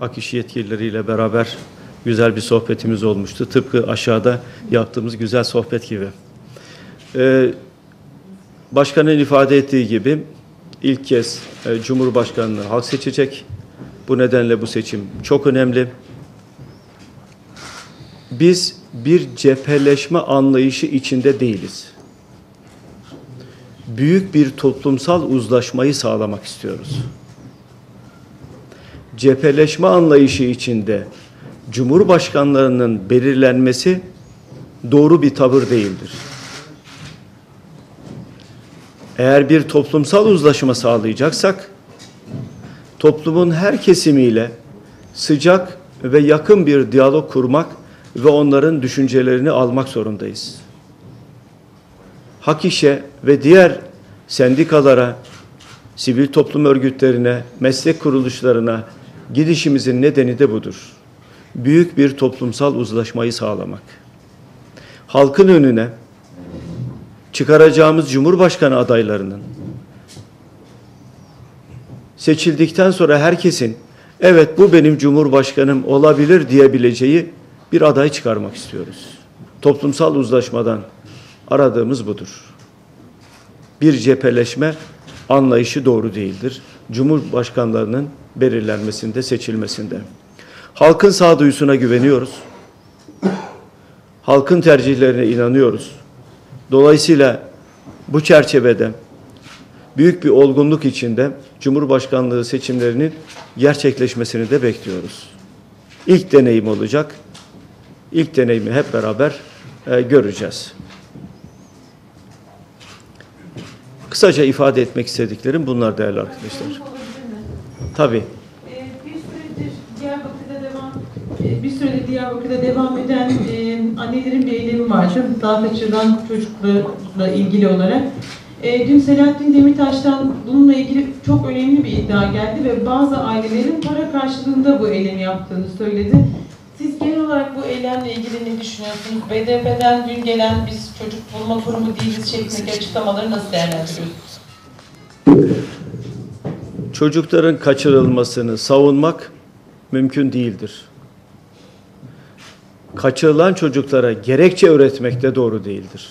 Ak yetkilileriyle beraber güzel bir sohbetimiz olmuştu. Tıpkı aşağıda yaptığımız güzel sohbet gibi. Ee, başkanın ifade ettiği gibi ilk kez e, Cumhurbaşkanlığı halk seçecek. Bu nedenle bu seçim çok önemli. Biz bir cepheleşme anlayışı içinde değiliz. Büyük bir toplumsal uzlaşmayı sağlamak istiyoruz. Cepheleşme anlayışı içinde Cumhurbaşkanlarının belirlenmesi doğru bir tavır değildir. Eğer bir toplumsal uzlaşma sağlayacaksak, toplumun her kesimiyle sıcak ve yakın bir diyalog kurmak ve onların düşüncelerini almak zorundayız. Hak işe ve diğer sendikalara, sivil toplum örgütlerine, meslek kuruluşlarına gidişimizin nedeni de budur. Büyük bir toplumsal uzlaşmayı sağlamak. Halkın önüne çıkaracağımız Cumhurbaşkanı adaylarının seçildikten sonra herkesin evet bu benim Cumhurbaşkanım olabilir diyebileceği bir aday çıkarmak istiyoruz. Toplumsal uzlaşmadan aradığımız budur. Bir cepheleşme anlayışı doğru değildir. Cumhurbaşkanlarının belirlenmesinde, seçilmesinde. Halkın sağduyusuna güveniyoruz. Halkın tercihlerine inanıyoruz. Dolayısıyla bu çerçevede büyük bir olgunluk içinde Cumhurbaşkanlığı seçimlerinin gerçekleşmesini de bekliyoruz. İlk deneyim olacak. İlk deneyimi hep beraber e, göreceğiz. Kısaca ifade etmek istediklerim bunlar değerli arkadaşlar. Tabii. Ee, Bir süredir Diyarbakır'da devam e, bir süredir Diyarbakır'da devam eden e, annelerin bir eylemi var. Çok daha kaçırılan çocuklarla ilgili olarak. E, dün Selahattin Demirtaş'tan bununla ilgili çok önemli bir iddia geldi ve bazı ailelerin para karşılığında bu eylemi yaptığını söyledi. Siz genel olarak bu eylemle ilgili ne düşünüyorsunuz? BDP'den dün gelen biz çocuk bulma kurumu değiliz şeklindeki açıklamaları nasıl değerlendiriyorsunuz? Çocukların kaçırılmasını savunmak mümkün değildir. Kaçırılan çocuklara gerekçe öğretmek de doğru değildir.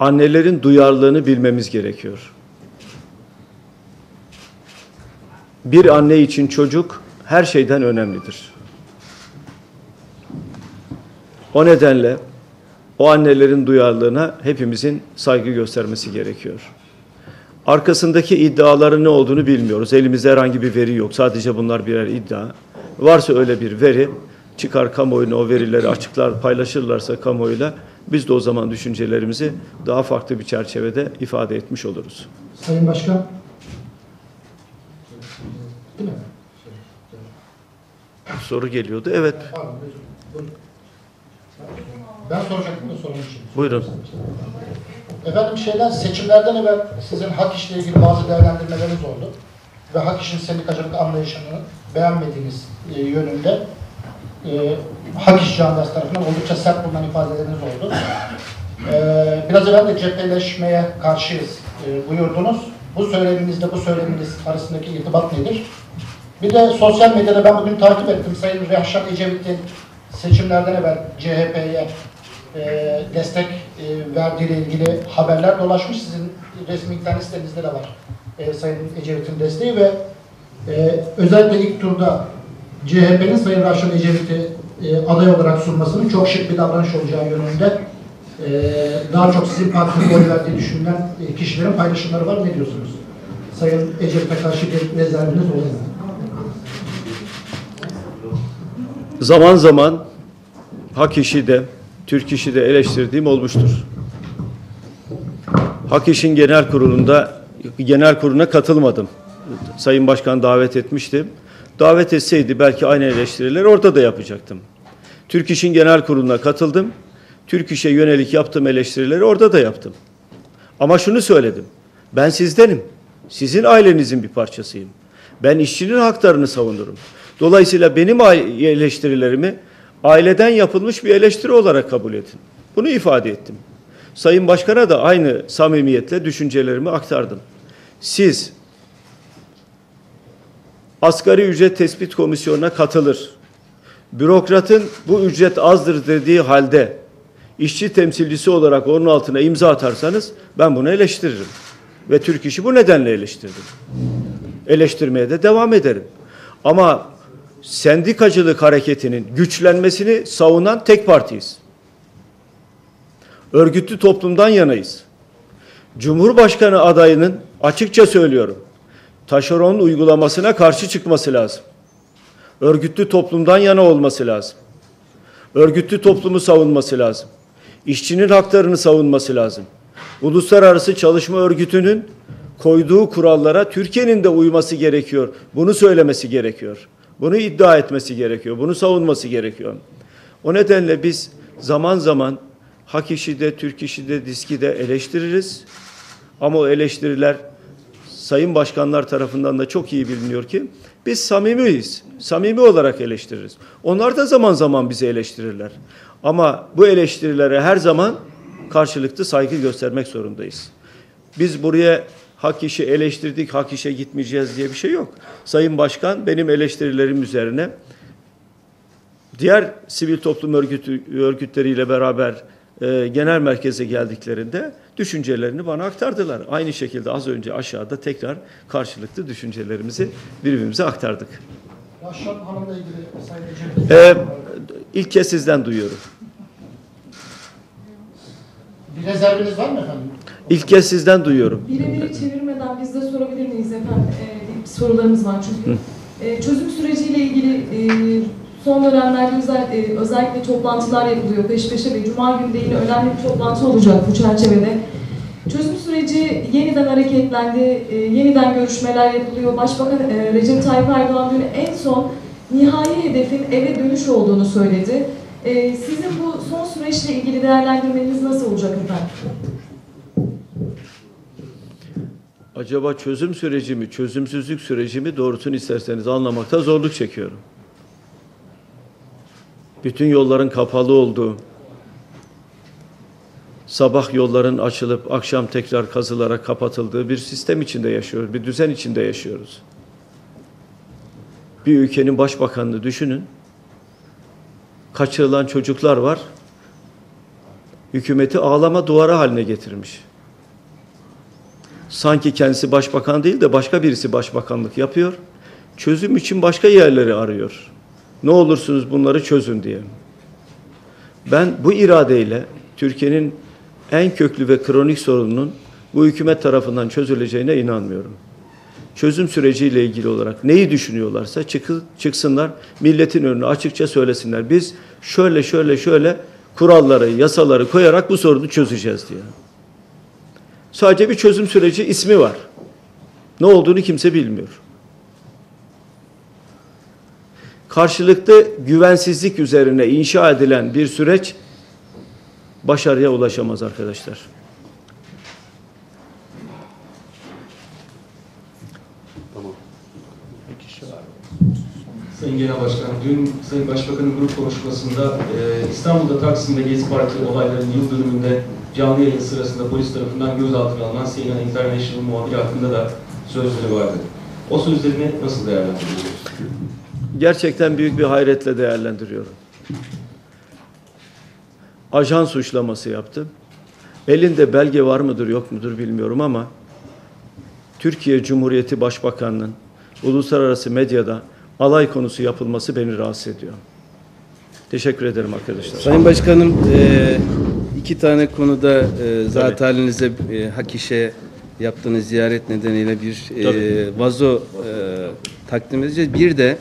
Annelerin duyarlılığını bilmemiz gerekiyor. Bir anne için çocuk her şeyden önemlidir. O nedenle o annelerin duyarlılığına hepimizin saygı göstermesi gerekiyor. Arkasındaki iddiaların ne olduğunu bilmiyoruz. Elimizde herhangi bir veri yok. Sadece bunlar birer iddia. Varsa öyle bir veri, çıkar kamuoyuna o verileri açıklar, paylaşırlarsa kamuoyuyla biz de o zaman düşüncelerimizi daha farklı bir çerçevede ifade etmiş oluruz. Sayın Başkan. Değil mi? Soru geliyordu. Evet. Ben soracaktım da sorun için. buyurun. Efendim şeyler seçimlerden evvel sizin hak işle ilgili bazı değerlendirmeleriniz oldu. Ve hak işin sendikacılık anlayışını beğenmediğiniz e, yönünde e, hak iş camiası tarafından oldukça sert bulunan ifadeleriniz oldu. E, biraz evvel de cepheleşmeye karşıyız e, buyurdunuz. Bu söyleminizle bu söyleminiz arasındaki irtibat nedir? Bir de sosyal medyada ben bugün takip ettim Sayın Rehşat Ecevit'in seçimlerden evvel CHP'ye e, destek e, verdiğiyle ilgili haberler dolaşmış. Sizin resmi internet sitenizde de var e, Sayın Ecevit'in desteği ve e, özellikle ilk turda CHP'nin Sayın Raşit Ecevit'i e, aday olarak sunmasının çok şık bir davranış olacağı yönünde e, daha çok sizin partinin oy verdiği düşünülen e, kişilerin paylaşımları var. Ne diyorsunuz? Sayın Ecevit'e karşı bir rezerviniz oluyor mu? Zaman zaman hak işi de, Türk işi de eleştirdiğim olmuştur. Hak işin genel kurulunda, genel kuruluna katılmadım. Sayın Başkan davet etmişti. Davet etseydi belki aynı eleştirileri orada da yapacaktım. Türk İş'in genel kuruluna katıldım. Türk İş'e yönelik yaptığım eleştirileri orada da yaptım. Ama şunu söyledim. Ben sizdenim. Sizin ailenizin bir parçasıyım. Ben işçinin haklarını savunurum. Dolayısıyla benim eleştirilerimi aileden yapılmış bir eleştiri olarak kabul edin. Bunu ifade ettim. Sayın Başkan'a da aynı samimiyetle düşüncelerimi aktardım. Siz asgari ücret tespit komisyonuna katılır. Bürokratın bu ücret azdır dediği halde işçi temsilcisi olarak onun altına imza atarsanız ben bunu eleştiririm. Ve Türk işi bu nedenle eleştirdim. Eleştirmeye de devam ederim. Ama sendikacılık hareketinin güçlenmesini savunan tek partiyiz. Örgütlü toplumdan yanayız. Cumhurbaşkanı adayının açıkça söylüyorum. Taşeron uygulamasına karşı çıkması lazım. Örgütlü toplumdan yana olması lazım. Örgütlü toplumu savunması lazım. İşçinin haklarını savunması lazım. Uluslararası Çalışma Örgütü'nün koyduğu kurallara Türkiye'nin de uyması gerekiyor. Bunu söylemesi gerekiyor. Bunu iddia etmesi gerekiyor. Bunu savunması gerekiyor. O nedenle biz zaman zaman hak işi de, Türk işi de, diski de eleştiririz. Ama o eleştiriler sayın başkanlar tarafından da çok iyi biliniyor ki biz samimiyiz. Samimi olarak eleştiririz. Onlar da zaman zaman bizi eleştirirler. Ama bu eleştirilere her zaman karşılıklı saygı göstermek zorundayız. Biz buraya hak işi eleştirdik, hak işe gitmeyeceğiz diye bir şey yok. Sayın Başkan benim eleştirilerim üzerine diğer sivil toplum örgütü, örgütleriyle beraber e, genel merkeze geldiklerinde düşüncelerini bana aktardılar. Aynı şekilde az önce aşağıda tekrar karşılıklı düşüncelerimizi birbirimize aktardık. Yaşar Hanım'la ilgili Sayın Ecevit. E, ilk kez sizden duyuyorum. Bir rezerviniz var mı efendim? İlk kez sizden duyuyorum. Birebiri çevirmeden biz de sorabilir miyiz efendim? Ee, sorularımız var çünkü. Ee, çözüm süreciyle ilgili e, son dönemlerde özel, e, özellikle toplantılar yapılıyor peş peşe ve Cuma günü de yine önemli bir toplantı olacak bu çerçevede. Çözüm süreci yeniden hareketlendi, e, yeniden görüşmeler yapılıyor. Başbakan e, Recep Tayyip Erdoğan dün en son nihai hedefin eve dönüş olduğunu söyledi. E, sizin bu son süreçle ilgili değerlendirmeniz nasıl olacak efendim? Acaba çözüm süreci mi, çözümsüzlük süreci mi doğrusunu isterseniz anlamakta zorluk çekiyorum. Bütün yolların kapalı olduğu, sabah yolların açılıp akşam tekrar kazılarak kapatıldığı bir sistem içinde yaşıyoruz, bir düzen içinde yaşıyoruz. Bir ülkenin başbakanını düşünün. Kaçırılan çocuklar var. Hükümeti ağlama duvarı haline getirmiş sanki kendisi başbakan değil de başka birisi başbakanlık yapıyor. Çözüm için başka yerleri arıyor. Ne olursunuz bunları çözün diye. Ben bu iradeyle Türkiye'nin en köklü ve kronik sorununun bu hükümet tarafından çözüleceğine inanmıyorum. Çözüm süreciyle ilgili olarak neyi düşünüyorlarsa çıksınlar, milletin önüne açıkça söylesinler. Biz şöyle şöyle şöyle kuralları, yasaları koyarak bu sorunu çözeceğiz diye. Sadece bir çözüm süreci ismi var. Ne olduğunu kimse bilmiyor. Karşılıklı güvensizlik üzerine inşa edilen bir süreç başarıya ulaşamaz arkadaşlar. Sayın Genel Başkan, dün Sayın Başbakan'ın grup konuşmasında e, İstanbul'da Taksim'de Gezi Parti olaylarının yıl dönümünde canlı yayın sırasında polis tarafından gözaltına alınan CNN International muhabiri hakkında da sözleri vardı. O sözlerini nasıl değerlendiriyorsunuz? Gerçekten büyük bir hayretle değerlendiriyorum. Ajan suçlaması yaptı. Elinde belge var mıdır yok mudur bilmiyorum ama Türkiye Cumhuriyeti Başbakanı'nın uluslararası medyada alay konusu yapılması beni rahatsız ediyor. Teşekkür ederim arkadaşlar. Sayın Başkanım, e, iki tane konuda e, zat halinize e, hak işe yaptığınız ziyaret nedeniyle bir e, vazo e, takdim edeceğiz. Bir de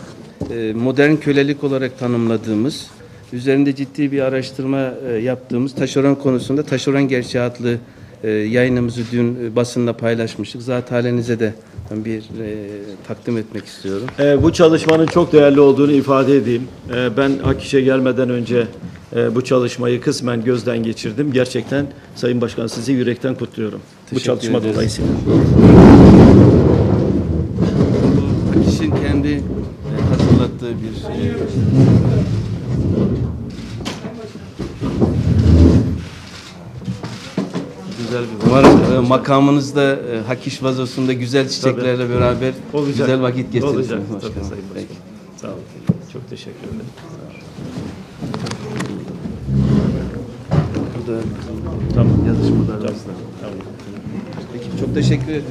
e, modern kölelik olarak tanımladığımız, üzerinde ciddi bir araştırma e, yaptığımız taşeron konusunda taşeron gerçeği adlı e, yayınımızı dün e, basınla paylaşmıştık. Zat halinize de ben bir e, takdim etmek istiyorum. Ee, bu çalışmanın çok değerli olduğunu ifade edeyim. Ee, ben Akiş'e gelmeden önce e, bu çalışmayı kısmen gözden geçirdim. Gerçekten Sayın Başkan sizi yürekten kutluyorum. Teşekkür bu çalışma ederiz. dolayısıyla. Akiş'in kendi e, hazırlattığı bir e, güzel bir Umarım e, makamınızda e, Hakiş vazosunda güzel çiçeklerle Tabii. beraber Olacak. güzel vakit geçirirsiniz. Olacak. Başkanım. Tabii, Sayın Başkanım. Sağ olun. Çok teşekkür ederim. burada tamam. yazışmalar tamam. arasında. Tamam. Peki çok teşekkür ediyorum.